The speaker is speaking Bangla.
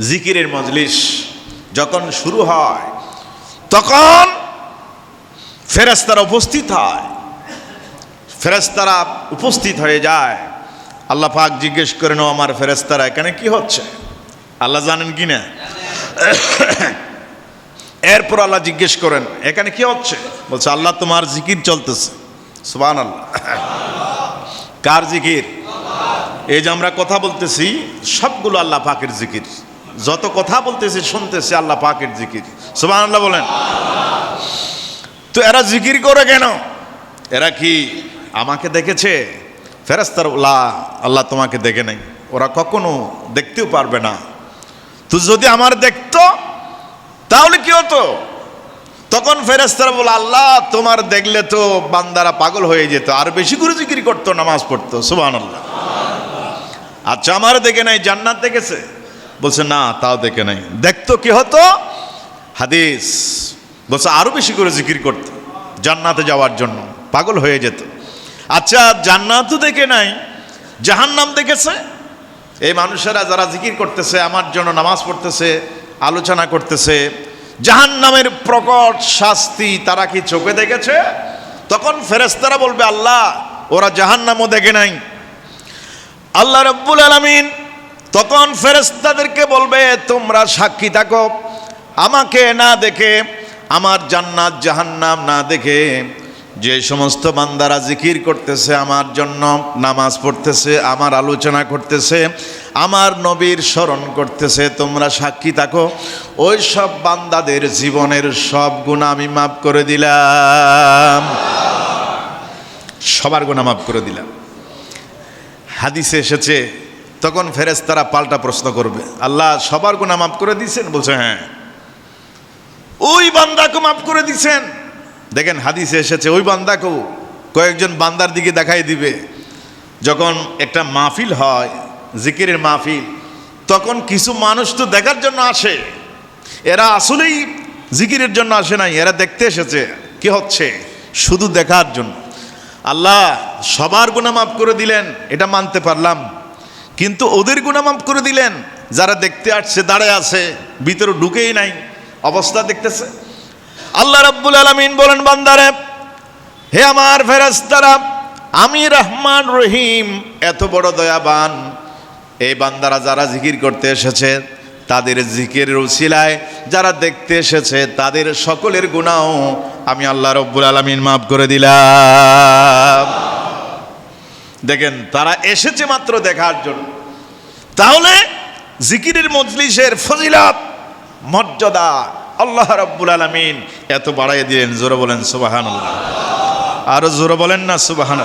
জিকিরের মজলিস যখন শুরু হয়, তখন ফেরেস্তারা উপস্থিত হয়। ফেরেস্তারা উপস্থিত হয়ে যায়। আল্লাহ পাক জিজ্ঞেস করেন "ও আমার ফেরেস্তারা এখানে কি হচ্ছে? আল্লাহ জানেন কি না? এরপর আল্লাহ জিজ্ঞেস করেন, এখানে কি হচ্ছে? বলছে, আল্লাহ, তোমার জিকির চলতেছে। সুবান আল্লাহ কার জিকির? এই যে আমরা কথা বলতেছি, সবগুলো আল্লাহ পাকের জিকির। যত কথা বলতেছে, শুনতেছে আল্লাহ পাকের জিকির। সুবান আল্লাহ বলেন। তো এরা জিকির করে কেন? এরা কি আমাকে দেখেছে? ফেরাস্তার আল্লাহ আল্লাহ তোমাকে দেখে নাই। ওরা কখনো দেখতেও পারবে না। তো যদি আমার দেখতো, তাহলে কি হতো? তখন ফেরেস্তারা বলে, আল্লাহ, তোমার দেখলে তো বান্দারা পাগল হয়ে যেত, আর বেশি করে জিকির করতো, নামাজ পড়তো। সুবাহ আল্লাহ আচ্ছা আমার দেখে নাই, জান্নাত দেখেছে? বলছে, না, তাও দেখে নাই। দেখতো কি হতো? হাদিস। বলছে, আরও বেশি করে জিকির করতো জান্নাতে যাওয়ার জন্য। পাগল হয়ে যেত। আচ্ছা জান্নাতও দেখে নাই, জাহান্নাম দেখেছে? এই মানুষেরা যারা জিকির করতেছে, আমার জন্য নামাজ পড়তেছে, আলোচনা করতেছে জাহান নামের প্রকট শাস্তি তারা কি চোখে দেখেছে? তখন ফেরেস্তারা বলবে, আল্লাহ, ওরা জাহান্নামও দেখে নাই। আল্লাহ রব্বুল আলমিন তখন ফেরেস্তাদেরকে বলবে, তোমরা সাক্ষী থাকো। আমাকে না দেখে, আমার জান্নাত জাহান্নাম না দেখে, যে সমস্ত বান্দারা জিকির করতেছে, আমার জন্য নামাজ পড়তেছে, আমার আলোচনা করতেছে, আমার নবীর স্মরণ করতেছে, তোমরা সাক্ষী থাকো। ওই সব বান্দাদের জীবনের সব গুণা আমি মাফ করে দিলাম। সবার গুণা মাফ করে দিলাম। হাদিসে এসেছে তখন ফেরেস তারা পাল্টা প্রশ্ন করবে, আল্লাহ সবার গুণা মাফ করে দিয়েছেন? বলছে হ্যাঁ। ওই বান্দাকে মাফ করে দিছেন দেখেন হাদিসে এসেছে, ওই বান্দাকেও কয়েকজন বান্দার দিকে দেখাই দিবে। যখন একটা মাহফিল হয়, জিকিরের মাহফিল, তখন কিছু মানুষ তো দেখার জন্য আসে। এরা আসলেই জিকিরের জন্য আসে নাই, এরা দেখতে এসেছে। কি হচ্ছে? শুধু দেখার জন্য। আল্লাহ সবার গুণা মাফ করে দিলেন, এটা মানতে পারলাম। কিন্তু ওদের গুণা মাফ করে দিলেন। যারা দেখতে আসছে, দাঁড়ায় আছে, ভিতরে ঢুকেই নাই। অবস্থা দেখতেছে। আল্লাহ রাব্বুল আলামিন বলেন, বান্দারে, হে আমার ফেরেশতারা, আমি রহমান রহিম, এত বড় দয়াবান। এই বান্দারা যারা জিকির করতে এসেছে, তাদের জিকিরের উসিলায় যারা দেখতে এসেছে, তাদের সকলের গুণাও আমি আল্লাহ রব্বুল আলমিন মাফ করে দিলাম। দেখেন, তারা এসেছে মাত্র দেখার জন্য। তাহলে জিকিরের মজলিসের ফজিলাত, মর্যাদা আল্লাহ রব্বুল আলমিন এত বাড়াই দিলেন, জোরে বলেন সুবাহান আরও জোরে বলেন না সুবাহান